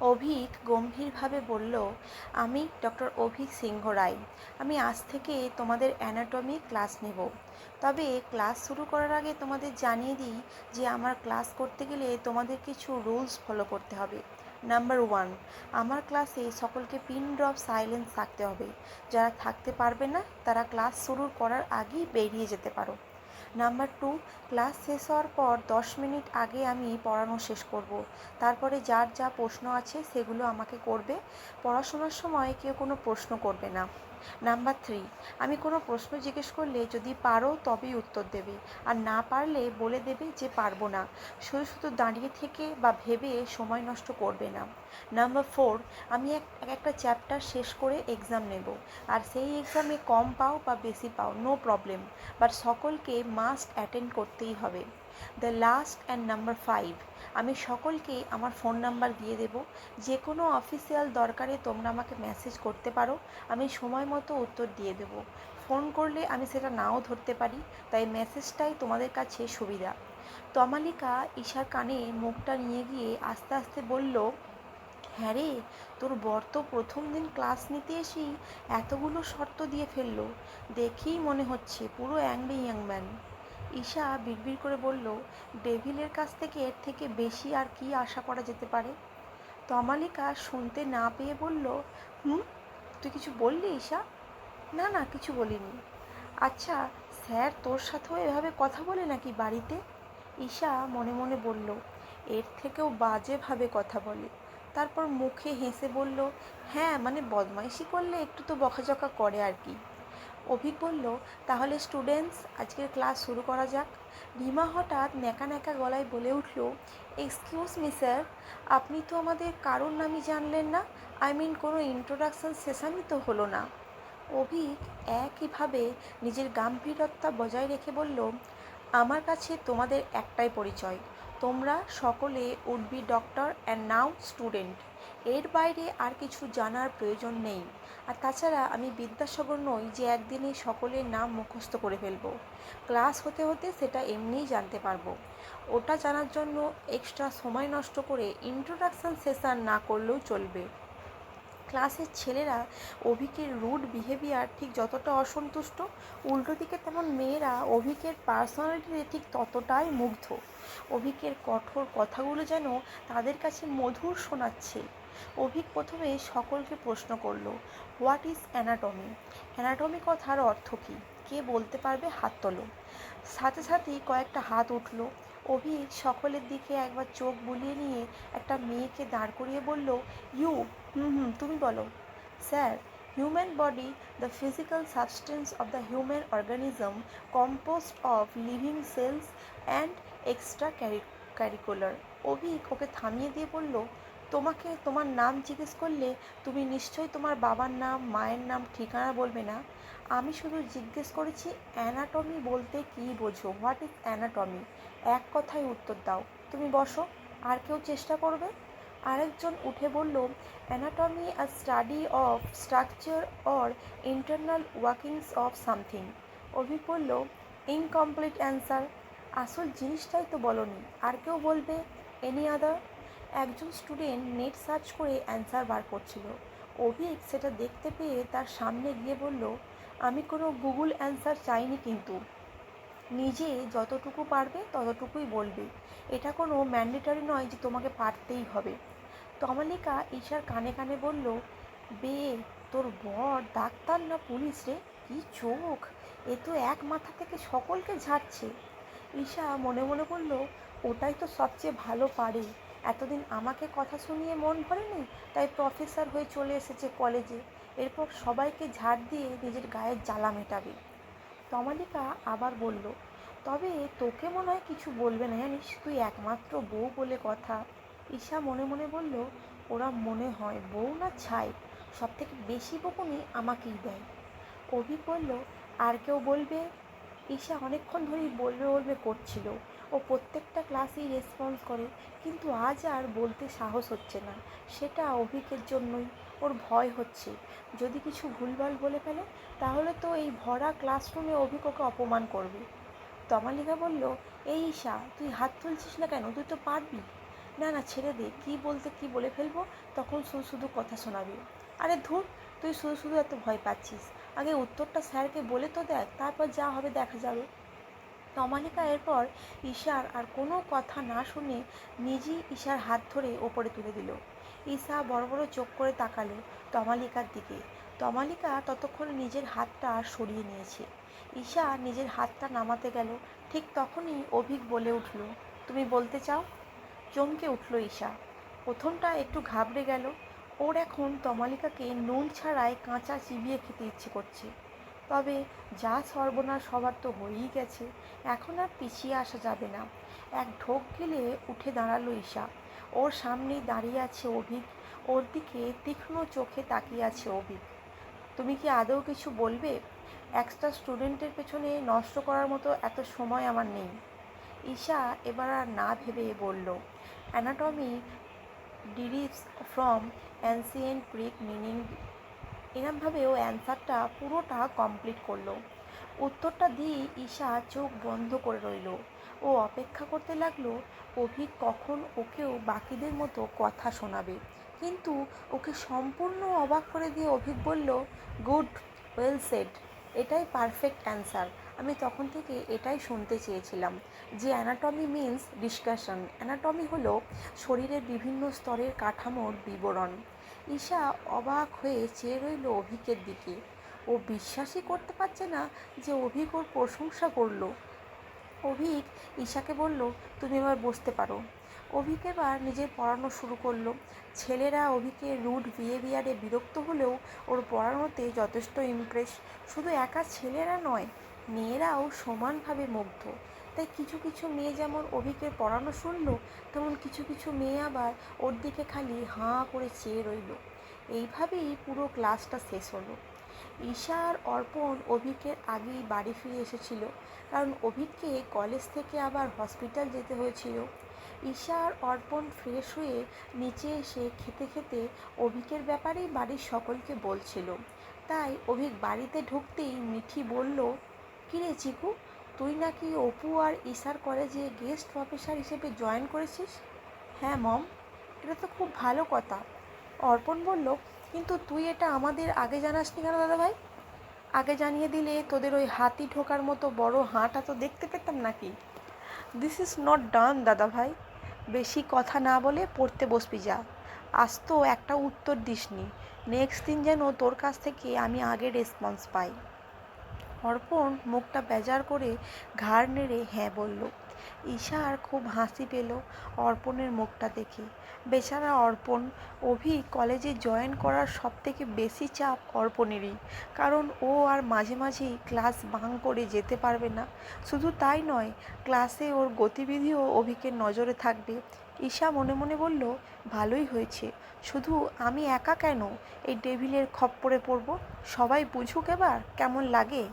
অভিক গম্ভীরভাবে বলল, আমি ডক্টর অভিক সিংহ রায়। আমি আজ থেকে তোমাদের অ্যানাটমি ক্লাস নেব। তবে ক্লাস শুরু করার আগে তোমাদের জানিয়ে দিই যে আমার ক্লাস করতে গেলে তোমাদের কিছু রুলস ফলো করতে হবে। নাম্বার ওয়ান আমার ক্লাসে সকলকে পিন ড্রপ সাইলেন্স থাকতে হবে। যারা থাকতে পারবে না, তারা ক্লাস শুরু করার আগেই বেরিয়ে যেতে পারো। নাম্বার টু ক্লাস শেষ হওয়ার পর দশ মিনিট আগে আমি পড়ানো শেষ করব। তারপরে যার যা প্রশ্ন আছে সেগুলো আমাকে করবে পড়াশোনার সময় কেউ কোনো প্রশ্ন করবে না নাম্বার থ্রি আমি কোনো প্রশ্ন জিজ্ঞেস করলে যদি পারো তবেই উত্তর দেবে। আর না পারলে বলে দেবে যে পারব না। শুধু শুধু দাঁড়িয়ে থেকে বা ভেবে সময় নষ্ট করবে না। নাম্বার ফোর আমি এক, একটা চ্যাপ্টার শেষ করে এক্সাম নেব। আর সেই এক্সামে কম পাও বা বেশি পাও নো প্রবলেম বাট সকলকে মাস্ট অ্যাটেন্ড করতেই হবে। The last and number five আমি সকলকে আমার ফোন নাম্বার দিয়ে দেব। যে কোনো অফিসিয়াল দরকারে তোমরা আমাকে মেসেজ করতে পারো। আমি সময় মতো উত্তর দিয়ে দেব। ফোন করলে আমি সেটা নাও ধরতে পারি, তাই মেসেজটাই তোমাদের কাছে সুবিধা। তমালিকা ঈশার কানে মুখটা নিয়ে গিয়ে আস্তে আস্তে বলল হ্যাঁ রে, তোর বর তো প্রথম দিন ক্লাস নিতে এসেই এতগুলো শর্ত দিয়ে ফেলল। দেখেই মনে হচ্ছে পুরো অ্যাংরি ইয়াংম্যান ঈশা বিড়বিড় করে বলল, ডেভিলের কাছ থেকে এর থেকে বেশি আর কি আশা করা যেতে পারে? তমালিকা শুনতে না পেয়ে বলল, হুম, তুই কিছু বললি ঈশা? না না, কিছু বলিনি। আচ্ছা স্যার তোর সাথেও এভাবে কথা বলে নাকি বাড়িতে? ঈশা মনে মনে বলল, এর থেকেও বাজেভাবে কথা বলে। তারপর মুখে হেসে বলল হ্যাঁ মানে বদমাইশি করলে একটু তো বকাঝকা করে আর কি। অভিক বলল, তাহলে স্টুডেন্টস আজকের ক্লাস শুরু করা যাক। রিমা হঠাৎ ন্যাকা ন্যাকা গলায় বলে উঠল এক্সকিউজ মি স্যার আপনি তো আমাদের কারোর নামই জানলেন না? আই মিন কোনো ইন্ট্রোডাকশন সেশনই তো হলো না। অভিক একইভাবে নিজের গাম্ভীরতা বজায় রেখে বলল, আমার কাছে তোমাদের একটাই পরিচয়। তোমরা সকলে would be doctor and now student এর বাইরে আর কিছু জানার প্রয়োজন নেই। আর তাছাড়া আমি বিদ্যাসাগর নই যে একদিনে সকলের নাম মুখস্থ করে ফেলব। ক্লাস হতে হতে সেটা এমনিই জানতে পারব। ওটা জানার জন্য এক্সট্রা সময় নষ্ট করে ইন্ট্রোডাকশান সেশন না করলেও চলবে। ক্লাসের ছেলেরা অভিকের রুড বিহেভিয়ার ঠিক যতটা অসন্তুষ্ট, উল্টো দিকে তেমন মেয়েরা অভিকের পার্সোনালিটিতে ঠিক ততটাই মুগ্ধ। অভিকের কঠোর কথাগুলো যেন তাদের কাছে মধুর শোনাচ্ছে। অভিক প্রথমে সকলকে প্রশ্ন করল হোয়াট ইজ অ্যানাটমি অ্যানাটমি কথার অর্থ কী? কে বলতে পারবে? হাত তোলো। সাথে সাথেই কয়েকটা হাত উঠল। অভিক সকলের দিকে একবার চোখ বুলিয়ে নিয়ে একটা মেয়েকে দাঁড় করিয়ে বলল ইউ হুম হুম, তুমি বলো। Sir human body the physical substance of the human organism composed of living cells and extra carry curricular Avik okay থামিয়ে দিয়ে বলল তোমাকে তোমার নাম জিজ্ঞেস করলে তুমি নিশ্চয়ই তোমার বাবার নাম, মায়ের নাম, ঠিকানা বলবে না। আমি শুধু জিজ্ঞেস করেছি অ্যানাটমি বলতে কী বোঝো? হোয়াট ইজ অ্যানাটমি এক কথায় উত্তর দাও। তুমি বসো, আর কেউ চেষ্টা করবে? আরেকজন উঠে বলল anatomy a study of structure or internal workings of something Avi বলল ইনকমপ্লিট অ্যান্সার আসল জিনিসটাই তো বলনি। আর কেউ বলবে এনি আদার একজন স্টুডেন্ট নেট সার্চ করে অ্যান্সার বার করছিল। অভিক সেটা দেখতে পেয়ে তার সামনে গিয়ে বলল, আমি কোনো গুগল অ্যান্সার চাইনি কিন্তু। নিজে যতটুকু পারবে ততটুকুই বলবে। এটা কোনো ম্যান্ডেটারি নয় যে তোমাকে পারতেই হবে। তমালিকা ঈশার কানে কানে বলল, বে, তোর বর, ডাক্তার না পুলিশ রে? কি চোখ? এ তো এক মাথা থেকে সকলকে ঝাড়ছে। ঈশা মনে মনে বলল, ওটাই তো সবচেয়ে ভালো পারে। এতদিন আমাকে কথা শুনিয়ে মন ভরেনি? তাই প্রফেসর হয়ে চলে এসেছে কলেজে এরপর সবাইকে ঝাড় দিয়ে নিজের গায়ের জ্বালা মেটাবে। তমালিকা আবার বলল, তবে তোকে মনে হয় কিছু বলবে না জানিস? তুই একমাত্র বউ বলে কথা। ঈশা মনে মনে বলল, ওরা মনে হয় বউ না ছাই। সব থেকে বেশি বকুনি আমাকেই দেয়। অভি বলল, আর কেউ বলবে? ঈশা অনেকক্ষণ ধরেই বলবে বলবে করছিল। ও প্রত্যেকটা ক্লাসেই রেসপন্স করে, কিন্তু আজ আর বলতে সাহস হচ্ছে না। সেটা অভিকের জন্যই। ওর ভয় হচ্ছে। যদি কিছু ভুলভাল বলে ফেলে, তাহলে তো এই ভরা ক্লাসরুমে অভিক ওকে অপমান করবে। তমালিকা বলল, এই ঈশা, তুই হাত তুলছিস না কেন? তুই তো পারবি। না না, ছেড়ে দে। কী বলতে কি বলে ফেলব, তখন শুধু শুধু কথা শোনাবি। আরে ধুর, তুই শুধু শুধু এত ভয় পাচ্ছিস। আগে উত্তরটা স্যারকে বলে তো দেখ, তারপর যা হবে দেখা যাবে। তমালিকা এরপর ঈশার আর কোনো কথা না শুনে নিজেই ঈশার হাত ধরে ওপরে তুলে দিল। ঈশা বড় বড় চোখ করে তাকালো তমালিকার দিকে। তমালিকা ততক্ষণ নিজের হাতটা সরিয়ে নিয়েছে। ঈশা নিজের হাতটা নামাতে গেল। ঠিক তখনই অভিক বলে উঠল, তুমি বলতে চাও? চমকে উঠল ঈশা। প্রথমটা একটু ঘাবড়ে গেল। ওর এখন তমালিকাকে নুন ছাড়াই কাঁচা চিবিয়ে খেতে ইচ্ছে করছে। তবে যা সর্বনাশ হবার তো হয়েই গেছে, এখন আর পিছিয়ে আসা যাবে না। এক ঢোক গেলে উঠে দাঁড়াল ঈশা। ওর সামনেই দাঁড়িয়ে আছে অভিক, ওর দিকে তীক্ষ্ণ চোখে তাকিয়ে আছে অভিক। তুমি কি আদৌ কিছু বলবে? এক্সট্রা স্টুডেন্টের পেছনে নষ্ট করার মতো এত সময় আমার নেই। ঈশা এবার আর না ভেবে বলল anatomy derives from ancient Greek meaning এরমভাবে ও অ্যান্সারটা পুরোটা কমপ্লিট করল। উত্তরটা দিয়ে ঈশা চোখ বন্ধ করে রইল ও অপেক্ষা করতে লাগল অভিক কখন ওকেও বাকিদের মতো কথা শোনাবে? কিন্তু ওকে সম্পূর্ণ অবাক করে দিয়ে অভিক বলল, গুড, ওয়েল সেড, এটাই পারফেক্ট অ্যান্সার। আমি তখন থেকে এটাই শুনতে চেয়েছিলাম যে অ্যানাটমি মিন্স ডিসকাশন। অ্যানাটমি হলো শরীরের বিভিন্ন স্তরের কাঠামোর বিবরণ। ঈশা অবাক হয়ে চেয়ে রইল অভিকের দিকে। ও বিশ্বাসই করতে পারছে না যে অভিক ওর প্রশংসা করল। অভিক ঈশাকে বলল, তুমি এবার বসতে পারো। অভিক এবার নিজের পড়ানো শুরু করল। ছেলেরা অভিকে রুড বিহেভিয়ারে বিরক্ত হলেও ওর পড়ানোতে যথেষ্ট ইমপ্রেস। শুধু একা ছেলেরা নয়, মেয়েরাও সমানভাবে মুগ্ধ। তাই কিছু কিছু মেয়ে যেমন অভিকের পড়ানো শুনলো, তেমন কিছু কিছু মেয়ে আবার ওর দিকে খালি হাঁ করে চেয়ে রইল। এইভাবেই পুরো ক্লাসটা শেষ হলো। ঈশা আর অর্পণ অভিকের আগেই বাড়ি ফিরে এসেছিল, কারণ অভিককে কলেজ থেকে আবার হসপিটাল যেতে হয়েছিল। ঈশা আর অর্পণ ফ্রেশ হয়ে নিচে এসে খেতে খেতে অভিকের ব্যাপারেই বাড়ির সকলকে বলছিল। তাই অভিক বাড়িতে ঢুকতেই মিঠি বলল, কিরে চিকু তুই নাকি অপু আর ঈশার কলেজে গেস্ট প্রফেসর হিসেবে জয়েন করেছিস? হ্যাঁ মম। এটা তো খুব ভালো কথা। অর্পণ বলল, কিন্তু তুই এটা আমাদের আগে জানাসনি কেন, দাদাভাই? আগে জানিয়ে দিলে তোদের ওই হাতি ঢোকার মতো বড় হাঁটা তো দেখতে পেতাম নাকি? দিস ইজ নট ডান দাদাভাই। বেশি কথা না বলে পড়তে বসবি যা। আজ তো একটা উত্তর দিসনি। নেক্সট দিন যেন তোর কাছ থেকে আমি আগে রেসপন্স পাই। অর্পণ মুখটা বেজার করে ঘাড় নেড়ে হ্যাঁ বলল। ঈশার খুব হাসি পেল অর্পণের মুখটা দেখে। বেচারা অর্পণ, অভি কলেজে জয়েন করার সব থেকে বেশি চাপ অর্পণেরই। কারণ ও আর মাঝে মাঝেই ক্লাস ভাঙ করে যেতে পারবে না। শুধু তাই নয় ক্লাসে ওর গতিবিধিও অভিকে নজরে থাকবে। ঈশা মনে মনে বলল, ভালোই হয়েছে। শুধু আমি একা কেন? এই ডেভিলের খপ্পরে পড়ব? সবাই বুঝুক এবার, কেমন লাগে?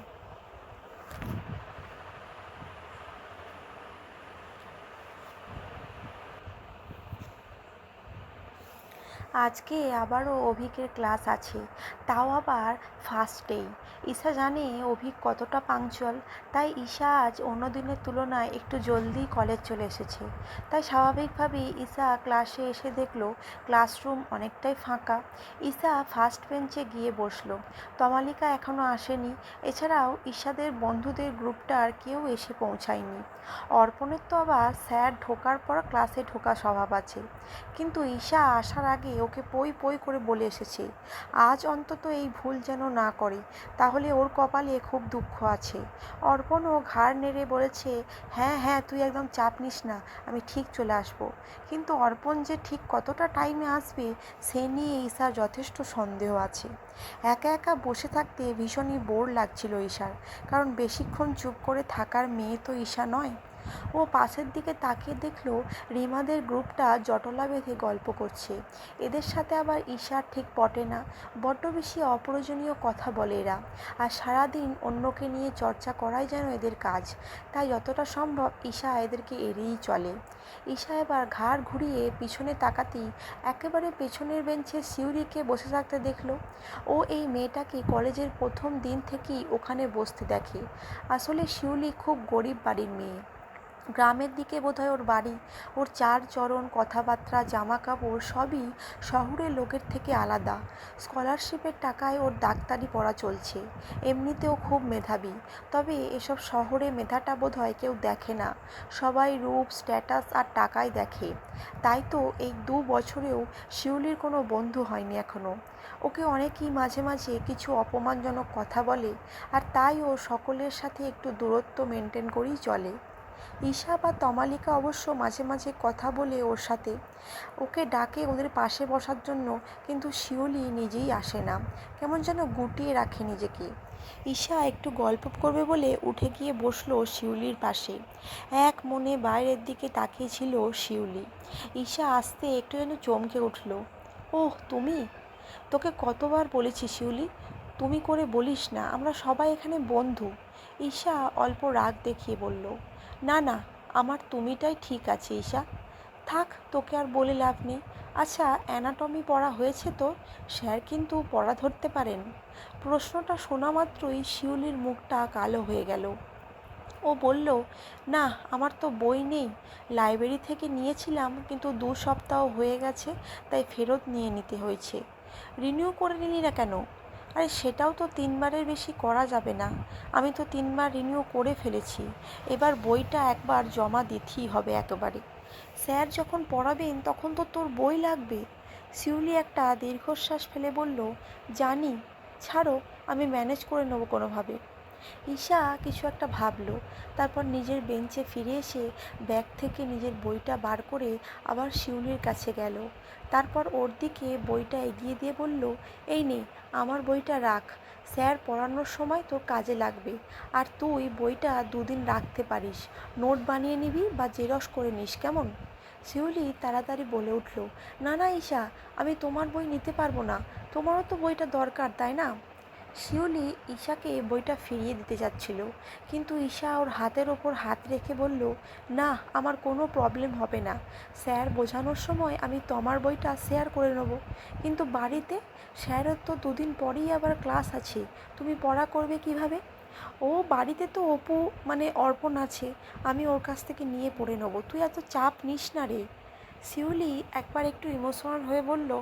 আজকে আবারও অভিকের ক্লাস আছে, তাও আবার ফার্স্টেই ঈশা জানে অভিক কতটা পাংচুয়াল তাই ঈশা আজ অন্য দিনের তুলনায় একটু জলদি কলেজ চলে এসেছে। তাই স্বাভাবিকভাবেই ঈশা ক্লাসে এসে দেখল ক্লাসরুম অনেকটাই ফাঁকা। ঈশা ফার্স্ট বেঞ্চে গিয়ে বসল। তমালিকা এখনও আসেনি, এছাড়াও ঈশাদের বন্ধুদের গ্রুপটার কেউ এসে পৌঁছায়নি। অর্পণের তো আবার স্যার ঢোকার পর ক্লাসে ঢোকা স্বভাব আছে। কিন্তু ঈশা আসার আগে ওকে পই পই করে বলে এসেছে, আজ অন্তত এই ভুল যেন না করে, তাহলে ওর কপালে খুব দুঃখ আছে। অর্পণও ঘাড় নেড়ে বলেছে হ্যাঁ হ্যাঁ তুই একদম চাপ নিস না, আমি ঠিক চলে আসব। কিন্তু অর্পণ যে ঠিক কতটা টাইমে আসবে, সে নিয়ে ঈশার যথেষ্ট সন্দেহ আছে। একা একা বসে থাকতে ভীষণই বোর লাগছিল ঈশার, কারণ বেশিক্ষণ চুপ করে থাকার মেয়ে তো ঈশা নয়। ও পাশের দিকে তাকিয়ে দেখল রিমাদের গ্রুপটা জটলা বেঁধে গল্প করছে। এদের সাথে আবার ঈশার ঠিক পটে না। বড্ড বেশি অপ্রয়োজনীয় কথা বলে এরা। আর সারাদিন অন্যকে নিয়ে চর্চা করাই যেন এদের কাজ। তাই যতটা সম্ভব ঈশা এদেরকে এড়িয়েই চলে। ঈশা এবার ঘাড় ঘুরিয়ে পিছনে তাকাতেই একেবারে পেছনের বেঞ্চে শিউরিকে বসে থাকতে দেখল। ও এই মেয়েটাকে কলেজের প্রথম দিন থেকেই ওখানে বসতে দেখে। আসলে শিউলি খুব গরিব বাড়ির মেয়ে। গ্রামের দিকে বোধহয় ওর বাড়ি। ওর চার চরণ, কথাবার্তা জামা কাপড় সবই শহরের লোকের থেকে আলাদা। স্কলারশিপের টাকায় ওর ডাক্তারি পড়া চলছে। এমনিতেও খুব মেধাবী। তবে এসব শহরে মেধাটা বোধহয় কেউ দেখে না। সবাই রূপ, স্ট্যাটাস আর টাকাই দেখে। তাই তো এই দু বছরেও শিউলির কোনো বন্ধু হয়নি এখনও ওকে অনেকেই মাঝে মাঝে কিছু অপমানজনক কথা বলে, আর তাই ও সকলের সাথে একটু দূরত্ব মেনটেন করেই চলে। ঈশা বা তমালিকা অবশ্য মাঝে মাঝে কথা বলে ওর সাথে। ওকে ডাকে ওদের পাশে বসার জন্য, কিন্তু শিউলি নিজেই আসে না। কেমন যেন গুটিয়ে রাখে নিজেকে। ঈশা একটু গল্প করবে বলে উঠে গিয়ে বসল শিউলির পাশে। এক মনে বাইরের দিকে তাকিয়েছিল শিউলি। ঈশা আসতে একটু যেন চমকে উঠল। ওহ, তুমি? তোকে কতবার বলেছি শিউলি, তুমি করে বলিস না, আমরা সবাই এখানে বন্ধু। ঈশা অল্প রাগ দেখিয়ে বলল। না না, আমার তুমিটাই ঠিক আছে, ঈশা। থাক, তোকে আর বলে লাভ নেই। আচ্ছা অ্যানাটমি পড়া হয়েছে তো? স্যার কিন্তু পড়া ধরতে পারেন। প্রশ্নটা শোনা মাত্রই শিউলির মুখটা কালো হয়ে গেল। ও বলল, না, আমার তো বই নেই। লাইব্রেরি থেকে নিয়েছিলাম, কিন্তু দু সপ্তাহ হয়ে গেছে, তাই ফেরত নিয়ে নিতে হয়েছে। রিনিউ করে নিলি না কেন? আরে সেটাও তো তিনবারের বেশি করা যাবে না। আমি তো তিনবার রিনিউ করে ফেলেছি। এবার বইটা একবার জমা দিতেই হবে একেবারে স্যার যখন পড়াবেন, তখন তো তোর বই লাগবে। শিউলি একটা দীর্ঘশ্বাস ফেলে বলল, জানি, ছাড়ো, আমি ম্যানেজ করে নেব কোনোভাবে। ঈশা কিছু একটা ভাবলো, তারপর নিজের বেঞ্চে ফিরে এসে ব্যাগ থেকে নিজের বইটা বার করে আবার শিউলির কাছে গেল। তারপর ওর দিকে বইটা এগিয়ে দিয়ে বলল, এই নে আমার বইটা রাখ। স্যার, পড়ানোর সময় তোর কাজে লাগবে। আর তুই বইটা দুদিন রাখতে পারিস। নোট বানিয়ে নিবি বা জেরক্স করে নিস, কেমন? শিউলি তাড়াতাড়ি বলে উঠল, না না, ঈশা, আমি তোমার বই নিতে পারব না। তোমারও তো বইটা দরকার, তাই না? শিউলি ঈশাকে বইটা ফিরিয়ে দিতে যাচ্ছিল। কিন্তু ঈশা ওর হাতের ওপর হাত রেখে বলল, না, আমার কোনো প্রবলেম হবে না। স্যার, বোঝানোর সময় আমি তোমার বইটা শেয়ার করে নেব। কিন্তু বাড়িতে স্যারের তো দুদিন পরেই আবার ক্লাস আছে। তুমি পড়া করবে কীভাবে? ও, বাড়িতে তো অপু মানে অর্পণ আছে। আমি ওর কাছ থেকে নিয়ে পড়ে নেব। তুই এত চাপ নিস না রে। শিউলি একবার একটু ইমোশনাল হয়ে বলল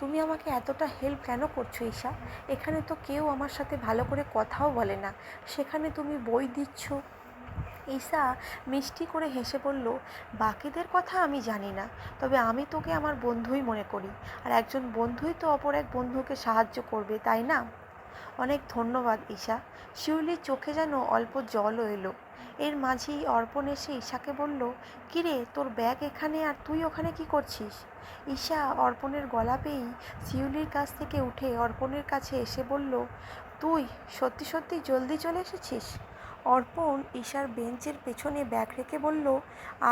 তুমি আমাকে এতটা হেল্প কেন করছ, ঈশা? এখানে তো কেউ আমার সাথে ভালো করে কথাও বলে না। সেখানে তুমি বই দিচ্ছ। ঈশা মিষ্টি করে হেসে বলল, বাকিদের কথা আমি জানি না, তবে আমি তোকে আমার বন্ধুই মনে করি। আর একজন বন্ধুই তো অপর এক বন্ধুকে সাহায্য করবে, তাই না? অনেক ধন্যবাদ, ঈশা। শিউলির চোখে যেন অল্প জলও এলো। এর মাঝেই অর্পণ এসে ঈশাকে বলল কিরে তোর ব্যাগ এখানে আর তুই ওখানে কি করছিস? ঈশা অর্পণের গলা পেয়েই শিউলির কাছ থেকে উঠে অর্পণের কাছে এসে বলল, তুই সত্যি সত্যি জলদি চলে এসেছিস? অর্পণ ঈশার বেঞ্চের পেছনে ব্যাগ রেখে বলল,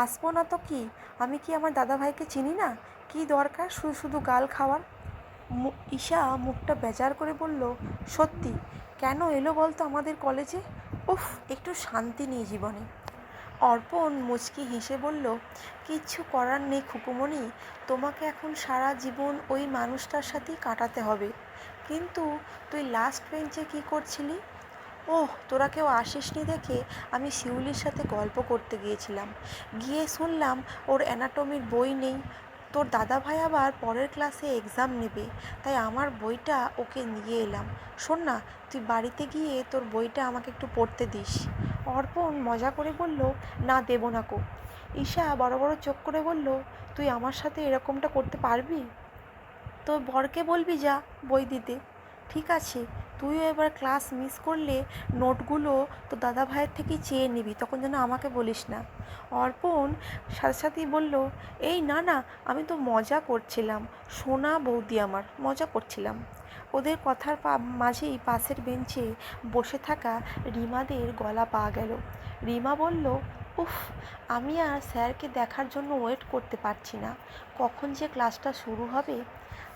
আসব না তো কি? আমি কি আমার দাদাভাইকে চিনি না? কি দরকার শুধু শুধু গাল খাওয়ার? ঈশা মুখটা বেজার করে বলল, সত্যি? কেন এলো বলতো আমাদের কলেজে? উফ, একটু শান্তি নেই জীবনে। অর্পণ মুচকি হেসে বলল, কিচ্ছু করার নেই খুকুমণি, তোমাকে এখন সারা জীবন ওই মানুষটার সাথেই কাটাতে হবে। কিন্তু তুই লাস্ট বেঞ্চে কী করছিলি? ওহ, তোরা কেউ আসিসনি দেখে আমি শিউলির সাথে গল্প করতে গিয়েছিলাম। গিয়ে শুনলাম ওর অ্যানাটমির বই নেই। তোর দাদাভাই আবার পরের ক্লাসে এক্সাম নেবে, তাই আমার বইটা ওকে নিয়ে এলাম। শোন না, তুই বাড়িতে গিয়ে তোর বইটা আমাকে একটু পড়তে দিস। অর্পণ মজা করে বলল, না, দেবো না কো। ঈশা বড় বড় চোখ করে বলল, তুই আমার সাথে এরকমটা করতে পারবি? তোর বরকে বলবি যা, বই দিতে। ঠিক আছে। তুইও এবার ক্লাস মিস করলে নোটগুলো তো দাদা ভাইয়ের থেকেই চেয়ে নিবি, তখন যেন আমাকে বলিস না। অর্পণ সাথে সাথেই বলল, এই না না, আমি তো মজা করছিলাম, সোনা বৌদি আমার, মজা করছিলাম। ওদের কথার মাঝেই পাশের বেঞ্চে বসে থাকা রিমাদের গলা পাওয়া গেল। রিমা বলল, উফ, আমি আর স্যারকে দেখার জন্য ওয়েট করতে পারছি না। কখন যে ক্লাসটা শুরু হবে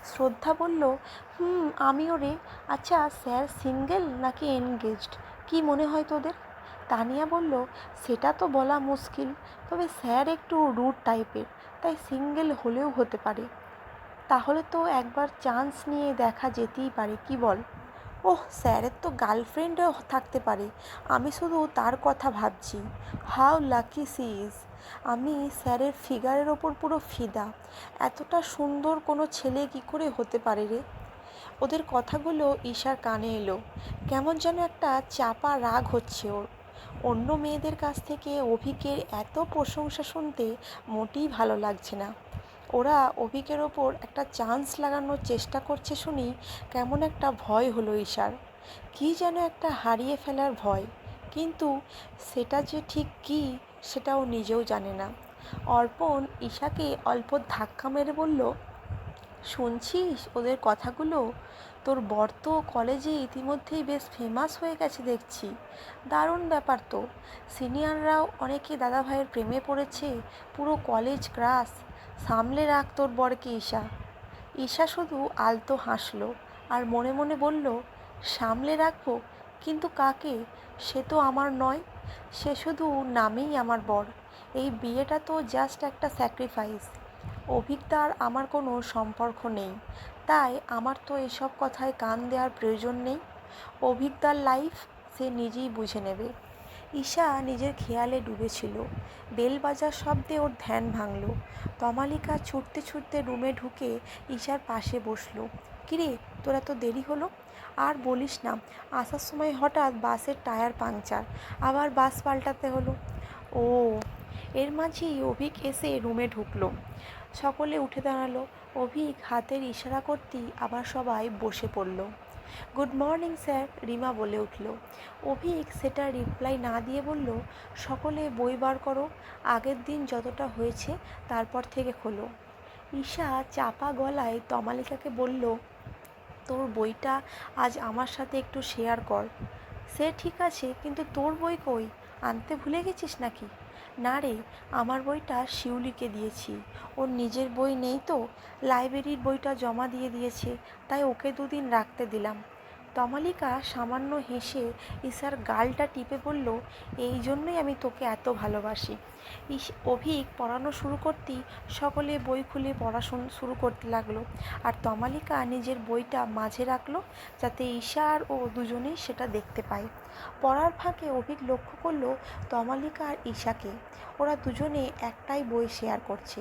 শ্রদ্ধা বলল, হুম, আমিও রে। আচ্ছা স্যার সিঙ্গেল নাকি এনগেজড? কি মনে হয় তোদের? তানিয়া বলল, সেটা তো বলা মুশকিল, তবে স্যার একটু রুট টাইপের, তাই সিঙ্গেল হলেও হতে পারে। তাহলে তো একবার চান্স নিয়ে দেখা যেতেই পারে, কি বল? ওহ, স্যারের তো গার্লফ্রেন্ডও থাকতে পারে, আমি শুধু তার কথা ভাবছি। How lucky she is. আমি স্যারের ফিগারের ওপর পুরো ফিদা। এতটা সুন্দর কোনো ছেলে কী করে হতে পারে রে? ওদের কথাগুলো ঈশার কানে এলো। কেমন যেন একটা চাপা রাগ হচ্ছে ওর। অন্য মেয়েদের কাছ থেকে অভিকের এত প্রশংসা শুনতে মোটেই ভালো লাগছে না। ওরা অভিকের ওপর একটা চান্স লাগানোর চেষ্টা করছে শুনি কেমন একটা ভয় হলো ঈশার। কী যেন একটা হারিয়ে ফেলার ভয়। কিন্তু সেটা যে ঠিক কী সেটা ও নিজেও জানে না। অর্পণ ঈশাকে অল্প ধাক্কা মেরে বলল, শুনছিস? ওদের কথাগুলো? তোর বর তো কলেজে ইতিমধ্যেই বেশ ফেমাস হয়ে গেছে দেখছি। দারুণ ব্যাপার তো। সিনিয়ররাও অনেকে দাদাভাইয়ের প্রেমে পড়েছে। পুরো কলেজ ক্রাশ। সামলে রাখ তোর বরকে ঈশা। ঈশা শুধু আলতো হাসলো আর মনে মনে বলল, সামলে রাখব, কিন্তু কাকে? সে তো আমার নয়। সে শুধু নামেই আমার বর। এই বিয়েটা তো জাস্ট একটা স্যাক্রিফাইস অভিজ্ঞতার আমার কোনো সম্পর্ক নেই। তাই আমার তো এসব কথায় কান দেওয়ার প্রয়োজন নেই। অভিজ্ঞতার লাইফ সে নিজেই বুঝে নেবে। ঈশা নিজের খেয়ালে ডুবেছিল। বেল বাজার শব্দে ওর ধ্যান ভাঙল। তমালিকা ছুটতে ছুটতে রুমে ঢুকে ঈশার পাশে বসল। কিরে, তোর এত দেরি হলো? আর বলিস না, আসার সময় হঠাৎ বাসের টায়ার পাংচার, আবার বাস পাল্টাতে হলো। ও, এর মাঝেই অভিক এসে রুমে ঢুকলো। সকলে উঠে দাঁড়াল। অভিক হাতের ইশারা করতেই আবার সবাই বসে পড়ল। গুড মর্নিং, স্যার, রিমা বলে উঠল। অভিক সেটা রিপ্লাই না দিয়ে বলল, সকলে বই বার করো, আগের দিন যতটা হয়েছে তারপর থেকে খোলো। ঈশা চাপা গলায় তমালিকাকে বলল তোর বইটা আজ আমার সাথে একটু শেয়ার কর। সে ঠিক আছে, কিন্তু তোর বই কই? আনতে ভুলে গেছিস নাকি? না রে, আমার বইটা শিউলিকে দিয়েছি। ওর নিজের বই নেই তো লাইব্রেরির বইটা জমা দিয়ে দিয়েছে, তাই ওকে দুদিন রাখতে দিলাম। তমালিকা সামান্য হেসে ইসার গালটা টিপে বলল, এই জন্যই আমি তোকে এত ভালোবাসি। অভিক, পড়ানো শুরু করতেই সকলে বই খুলে পড়া শুরু করতে লাগল। আর তমালিকা নিজের বইটা মাঝে রাখল যাতে ঈশা আর ও দুজনেই সেটা দেখতে পায়। পড়ার ফাঁকে অভিক লক্ষ্য করল তমালিকা আর ঈশাকে। ওরা দুজনে একটাই বই শেয়ার করছে।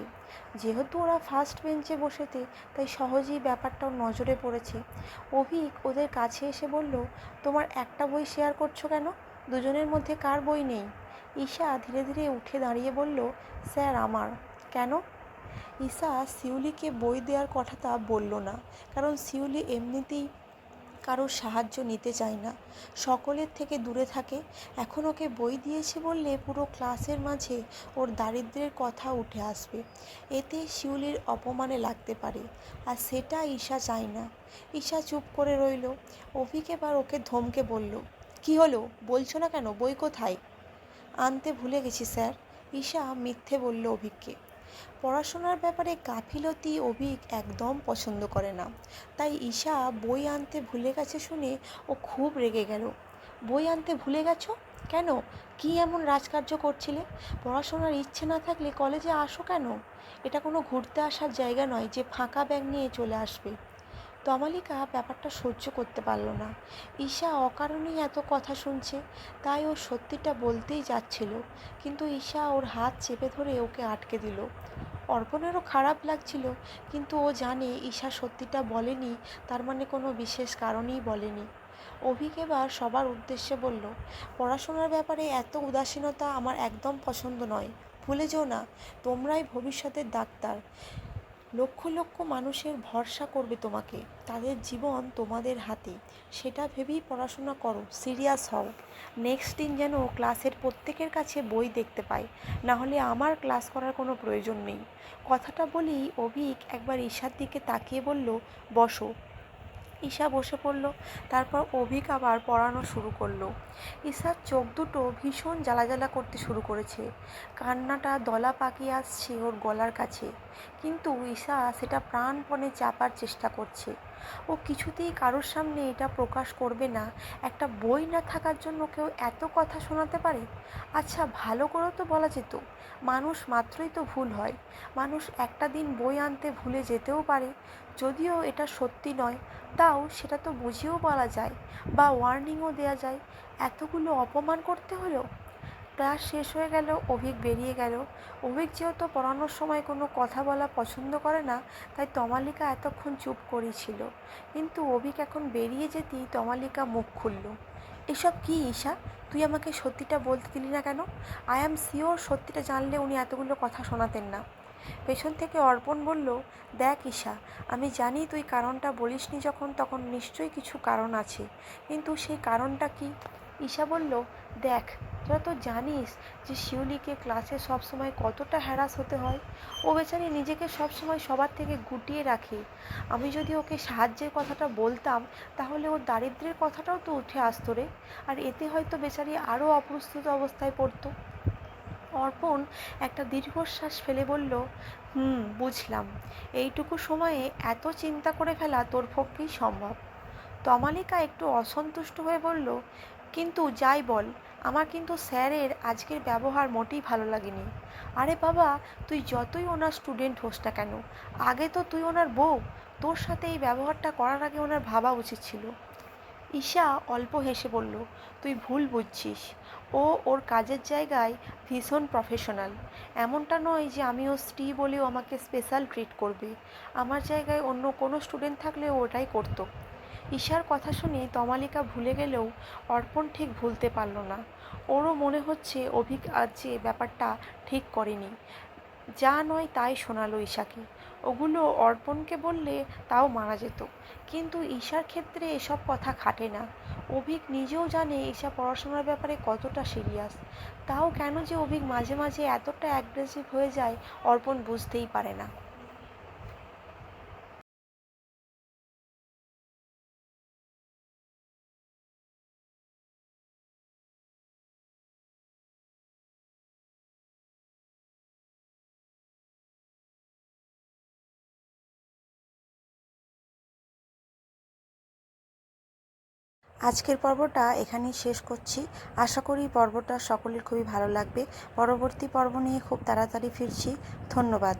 যেহেতু ওরা ফার্স্ট বেঞ্চে বসেতে তাই সহজেই ব্যাপারটাও নজরে পড়েছে। অভিক ওদের কাছে এসে বলল, তোমার একটা বই শেয়ার করছ কেন? দুজনের মধ্যে কার বই নেই? ঈশা ধীরে ধীরে উঠে দাঁড়িয়ে বলল, স্যার, আমার। কেন? ঈশা শিউলিকে বই দেওয়ার কথাটা বলল না, কারণ শিউলি এমনিতেই কারোর সাহায্য নিতে চায় না। সকলের থেকে দূরে থাকে। এখন ওকে বই দিয়েছে বললে পুরো ক্লাসের মাঝে ওর দারিদ্র্যের কথা উঠে আসবে। এতে শিউলির অপমানে লাগতে পারে, আর সেটা ঈশা চায় না। ঈশা চুপ করে রইল। অভিকে এবার ওকে ধমকে বলল, কি হলো? বলছো না কেন? বই কোথায়? আনতে ভুলে গেছি, স্যার। ঈশা মিথ্যে বলল অভিককে। পড়াশোনার ব্যাপারে গাফিলতি অভিক একদম পছন্দ করে না। তাই ঈশা বই আনতে ভুলে গেছে শুনে ও খুব রেগে গেল। বই আনতে ভুলে গেছো? কেন? কি এমন রাজকার্য করছিলে? পড়াশোনার ইচ্ছে না থাকলে কলেজে আসো কেন? এটা কোনো ঘুরতে আসার জায়গা নয় যে ফাঁকা ব্যাগ নিয়ে চলে আসবে। তমালিকা ব্যাপারটা সহ্য করতে পারল না। ঈশা অকারণেই এত কথা শুনছে, তাই ও সত্যিটা বলতেই যাচ্ছিল, কিন্তু ঈশা ওর হাত চেপে ধরে ওকে আটকে দিল। অর্পণেরও খারাপ লাগছিল, কিন্তু ও জানে ঈশা সত্যিটা বলেনি, তার মানে কোনো বিশেষ কারণেই বলেনি। অভিক এবার সবার উদ্দেশ্যে বলল, পড়াশোনার ব্যাপারে এত উদাসীনতা আমার একদম পছন্দ নয়। ভুলে যেও না, তোমরাই ভবিষ্যতের ডাক্তার। লক্ষ লক্ষ মানুষের ভরসা করবে তোমাকে। তাদের জীবন তোমাদের হাতে। সেটা ভেবেই পড়াশোনা করো, সিরিয়াস হও। নেক্সট দিন যেন ক্লাসের প্রত্যেকের কাছে বই দেখতে পাই। না হলে আমার ক্লাস করার কোনো প্রয়োজন নেই। কথাটা বলি অভিক একবার ঈশার দিকে তাকিয়ে বলল, বসো। ঈশা বসে পড়ল। তারপর অভিক আবার পড়ানো শুরু করল। ঈশার চোখ দুটো ভীষণ জ্বালা জ্বালা করতে শুরু করেছে। কান্নাটা দলা পাকিয়ে আসছে ওর গলার কাছে। কিন্তু ঈশা সেটা প্রাণপণে চাপার চেষ্টা করছে। ও কিছুতেই কারোর সামনে এটা প্রকাশ করবে না। একটা বই না থাকার জন্য কেউ এত কথা শোনাতে পারে? আচ্ছা ভালো করেও তো বলা যেত। মানুষ মাত্রই তো ভুল হয়। মানুষ একটা দিন বই আনতে ভুলে যেতেও পারে। যদিও এটা সত্যি নয়, তাও সেটা তো বুঝিয়েও বলা যায় বা ওয়ার্নিংও দেওয়া যায়। এতগুলো অপমান করতে হলো ক্লাস শেষ হয়ে গেল, অভিক বেরিয়ে গেল। অভিক যেহেতু পড়ানোর সময় কোনো কথা বলা পছন্দ করে না, তাই তমালিকা এতক্ষণ চুপ করেছিল। কিন্তু অভিক এখন বেরিয়ে যেতেই তমালিকা মুখ খুলল। এসব কি ঈশা? তুই আমাকে সত্যিটা বলতে দিলি না কেন? আই অ্যাম শিওর সত্যিটা জানলে উনি এতগুলো কথা শোনাতেন না। পেছন থেকে অর্পণ বলল, দেখ ঈশা, আমি জানি তুই কারণটা বলিসনি যখন, তখন নিশ্চয়ই কিছু কারণ আছে। কিন্তু সেই কারণটা কি? ঈশা বলল, দেখ, তোরা তো জানিস যে শিউলিকে ক্লাসে সবসময় কতটা হ্যারাস হতে হয়। ও বেচারি নিজেকে সবসময় সবার থেকে গুটিয়ে রাখে। আমি যদি ওকে সাহায্যের কথাটা বলতাম, তাহলে ওর দারিদ্র্যের কথাটাও তো উঠে আসতো রে। আর এতে হয়তো বেচারি আরও অপ্রস্তুত অবস্থায় পড়তো। অর্পণ একটা দীর্ঘশ্বাস ফেলে বলল, হুম, বুঝলাম। এইটুকু সময়ে এত চিন্তা করে ফেলা তোর পক্ষেই সম্ভব। তমালিকা একটু অসন্তুষ্ট হয়ে বলল, কিন্তু যাই বল, আমার কিন্তু স্যারের আজকের ব্যবহার মোটেই ভালো লাগেনি। আরে বাবা, তুই যতই ওনার স্টুডেন্ট হোস না কেন, আগে তো তুই ওনার বউ। তোর সাথে এই ব্যবহারটা করার আগে ওনার ভাবা উচিত ছিল। ঈশা অল্প হেসে বলল, তুই ভুল বুঝছিস। ও ওর কাজের জায়গায় ভীষণ প্রফেশনাল এমনটা নয় যে আমি ওর স্ত্রী বলেও আমাকে স্পেশাল ট্রিট করবে। আমার জায়গায় অন্য কোনো স্টুডেন্ট থাকলে ওটাই করতো। ঈশার কথা শুনে তমালিকা ভুলে গেলেও অর্পণ ঠিক ভুলতে পারল না। ওরও মনে হচ্ছে অভিক আজ যে ব্যাপারটা ঠিক করেনি। যা নয় তাই শোনালো ঈশাকে। ওগুলো অর্পণকে বললে তাও মারা যেত। কিন্তু ঈশার ক্ষেত্রে এসব কথা খাটে না। অভিক নিজেও জানে ঈশা পড়াশোনার ব্যাপারে কতটা সিরিয়াস তাও কেন যে অভিক মাঝে মাঝে এতটা অ্যাগ্রেসিভ হয়ে যায় অর্পণ বুঝতেই পারে না। আজকের পর্বটা এখানেই শেষ করছি। আশা করি পর্বটা সকলের খুবই ভালো লাগবে। পরবর্তী পর্ব নিয়ে খুব তাড়াতাড়ি ফিরছি। ধন্যবাদ।